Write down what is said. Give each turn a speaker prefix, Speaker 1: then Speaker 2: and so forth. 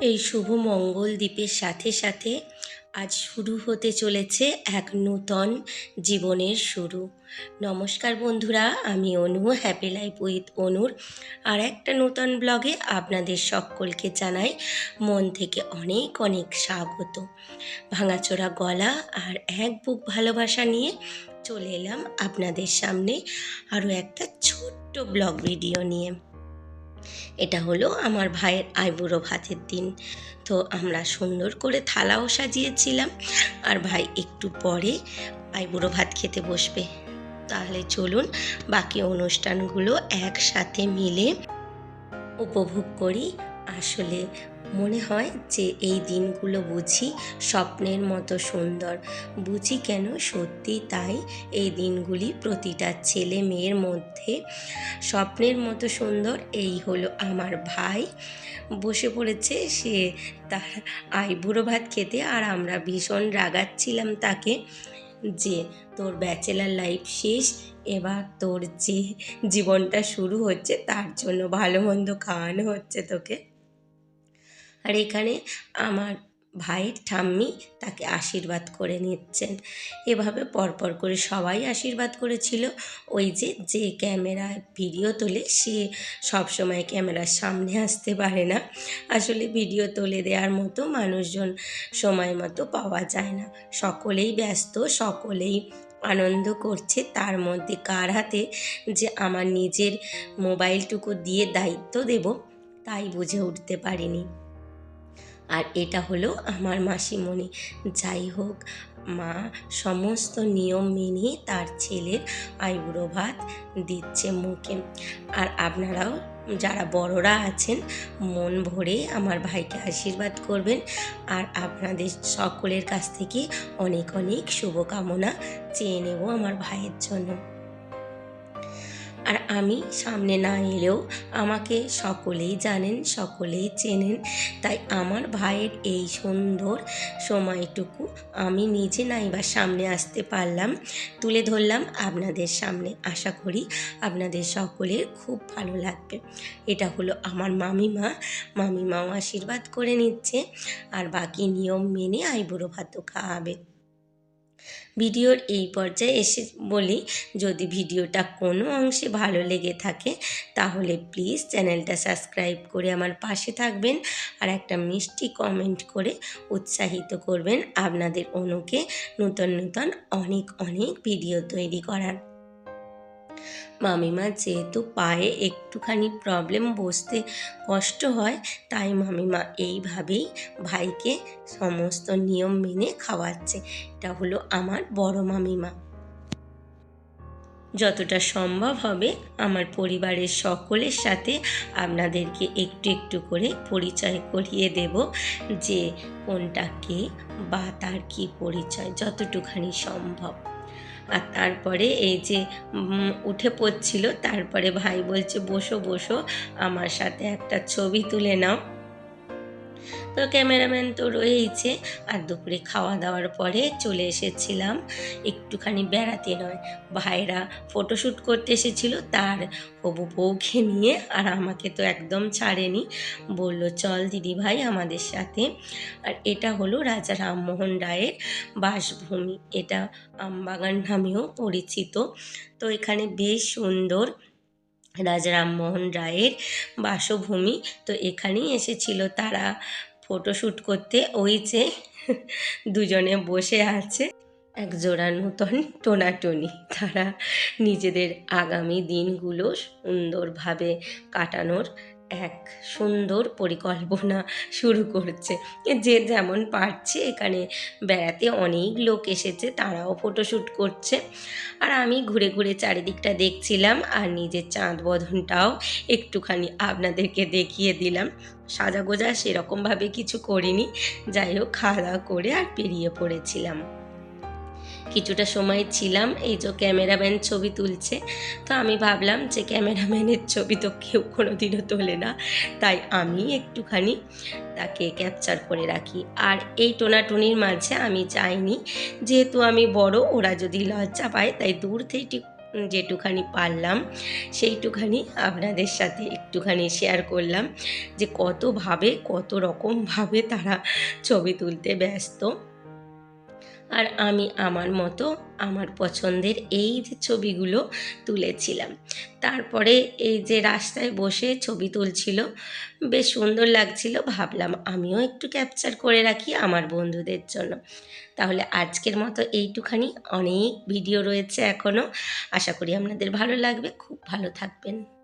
Speaker 1: এই শুভ মঙ্গল দ্বীপের সাথে সাথে আজ শুরু হতে চলেছে এক নূতন জীবনের শুরু। নমস্কার বন্ধুরা, আমি অনু হ্যাপি লাইফ উইথ অনুর। আর একটা নূতন ব্লগে আপনাদের সকলকে জানাই মন থেকে অনেক অনেক স্বাগত। ভাঙাচোরা গলা আর এক বুক ভালোবাসা নিয়ে চলে এলাম আপনাদের সামনে আরও একটা ছোট্ট ব্লগ ভিডিও নিয়ে। এটা হলো আমার ভাইয়ের আইবুড়ো ভাতের দিন। তো আমরা সুন্দর করে থালাও সাজিয়েছিলাম। আর ভাই একটু পরে আইবুড়ো ভাত খেতে বসবে। তাহলে চলুন বাকি অনুষ্ঠানগুলো একসাথে মিলে উপভোগ করি। আসলে মনে হয় যে এই দিনগুলো বুঝি স্বপ্নের মতো সুন্দর। বুঝি কেন সত্যি তাই এই দিনগুলি প্রতিটা ছেলে মেয়ের মধ্যে স্বপ্নের মতো সুন্দর, এই হলো আমার ভাই। বসে পড়েছে সে তার আইবুড়ো ভাত খেতে আর আমরা ভীষণ রাগাচ্ছিলাম তাকে যে তোর ব্যাচেলার লাইফ শেষ, এবার তোর যে জীবনটা শুরু হচ্ছে তার জন্য ভালো মন্দ খাওয়ানো হচ্ছে তোকে। আর এখানে আমার ভাইয়ের ঠাম্মি তাকে আশীর্বাদ করে নিচ্ছেন। এভাবে পরপর করে সবাই আশীর্বাদ করেছিল। ওই যে যে ক্যামেরায় ভিডিও তোলে, সে সবসময় ক্যামেরার সামনে আসতে পারে না। আসলে ভিডিও তুলে দেওয়ার মতো মানুষজন সময় মতো পাওয়া যায় না। সকলেই ব্যস্ত, সকলেই আনন্দ করছে। তার মধ্যে কার হাতে যে আমার নিজের মোবাইলটুকু দিয়ে দায়িত্ব দেব, তাই বুঝে উঠতে পারিনি। আর এটা হলো আমার মাসিমণি। যাই হোক, মা সমস্ত নিয়ম মেনে তার ছেলের আইবুড়ো ভাত দিচ্ছে মুখে। আর আপনারাও যারা বড়রা আছেন, মন ভরে আমার ভাইকে আশীর্বাদ করবেন। আর আপনাদের সকলের কাছ থেকে অনেক অনেক শুভকামনা চেয়ে নেব আমার ভাইয়ের জন্য। আর আমি সামনে না এলেও আমাকে সকলেই জানেন, সকলেই চেনেন। তাই আমার ভাইয়ের এই সুন্দর সময়টুকু আমি নিজে নাইবার সামনে আসতে পারলাম। তুলে ধরলাম আপনাদের সামনে। আশা করি আপনাদের সকলের খুব ভালো লাগবে। এটা হলো আমার মামিমা। মামিমাও আশীর্বাদ করে নিচ্ছে। আর বাকি নিয়ম মেনে আইবুড়ো ভাতও খাওয়াবে ভিডিওর এই পর্যায়ে এসে বলি, যদি ভিডিওটা কোনো অংশে ভালো লেগে থাকে, তাহলে প্লিজ চ্যানেলটা সাবস্ক্রাইব করে আমার পাশে থাকবেন আর একটা মিষ্টি কমেন্ট করে উৎসাহিত করবেন আপনাদের অনুকে নূতন নূতন অনেক অনেক ভিডিও তৈরি করার। মামিমা যেহেতু পায়ে একটুখানি প্রবলেম বসতে কষ্ট হয়, তাই মামিমা এইভাবেই ভাইকে সমস্ত নিয়ম মেনে খাওয়াচ্ছে। এটা হলো আমার বড় মামিমা। যতটা সম্ভব হবে আমার পরিবারের সকলের সাথে আপনাদেরকে একটু একটু করে পরিচয় করিয়ে দেব যে কোনটা কে বা তার কী পরিচয়, যতটুখানি সম্ভব। আর তারপরে এই যে উঠে পড়ছিল, তারপরে ভাই বলছে, বসো বসো, আমার সাথে একটা ছবি তুলে নাও। তো ক্যামেরাম্যান তো রয়েইছে। আর দুপুরে খাওয়া দাওয়ার পরে চলে এসেছিলাম। একটুখানি বেড়াতে নয় ভাইরা ফটোশ্যুট করতে এসেছিল, তার হবু বউকে নিয়ে, আর আমাকে তো একদম ছাড়েনি। বলল, চল দিদি ভাই আমাদের সাথে। আর এটা হলো রাজা রামমোহন রায়ের বাসভূমি। এটা আমবাগান নামেও পরিচিত। তো এখানে বেশ সুন্দর রাজা রামমোহন রায়ের বাসভূমি। তো এখানেই এসেছিল তারা ফটোশ্যুট করতে। ওই যে দুজনে বসে আছে এক জোড়া নূতন টোনাটনি। তারা নিজেদের আগামী দিনগুলো সুন্দরভাবে কাটানোর এক সুন্দর পরিকল্পনা শুরু করছে। যে যেমন পারছে এখানে বেড়াতে অনেক লোক এসেছে, তারাও ফটোশ্যুট করছে। আর আমি ঘুরে ঘুরে চারিদিকটা দেখছিলাম আর নিজের চাঁদ বদনটাও একটুখানি আপনাদেরকে দেখিয়ে দিলাম। সাজাগোজা সেরকমভাবে কিছু করিনি। যাই হোক, খাওয়া দাওয়া করে আর বেরিয়ে পড়েছিলাম। কিছুটা সময় ছিলাম, এই যে ক্যামেরাম্যান ছবি তুলছে। তো আমি ভাবলাম যে ক্যামেরাম্যানের ছবি তো কেউ কোনো দিনও তোলে না, তাই আমি একটুখানি তাকে ক্যাপচার করে রাখি। আর এই টোনাটুনির মাঝে আমি চাইনি, যেহেতু আমি বড়, ওরা যদি লজ্জা পায়, তাই দূর থেকে যেটুখানি পারলাম, সেইটুখানি আপনাদের সাথে একটুখানি শেয়ার করলাম, যে কতভাবে, কত রকমভাবে তারা ছবি তুলতে ব্যস্ত। আর আমি আমার মতো আমার পছন্দের এই যে ছবিগুলো তুলেছিলাম। তারপরে এই যে রাস্তায় বসে ছবি তুলছিল, বেশ সুন্দর লাগছিল। ভাবলাম আমিও একটু ক্যাপচার করে রাখি আমার বন্ধুদের জন্য। তাহলে আজকের মতো এইটুখানি। অনেক ভিডিও রয়েছে এখনও আশা করি আপনাদের ভালো লাগবে। খুব ভালো থাকবেন।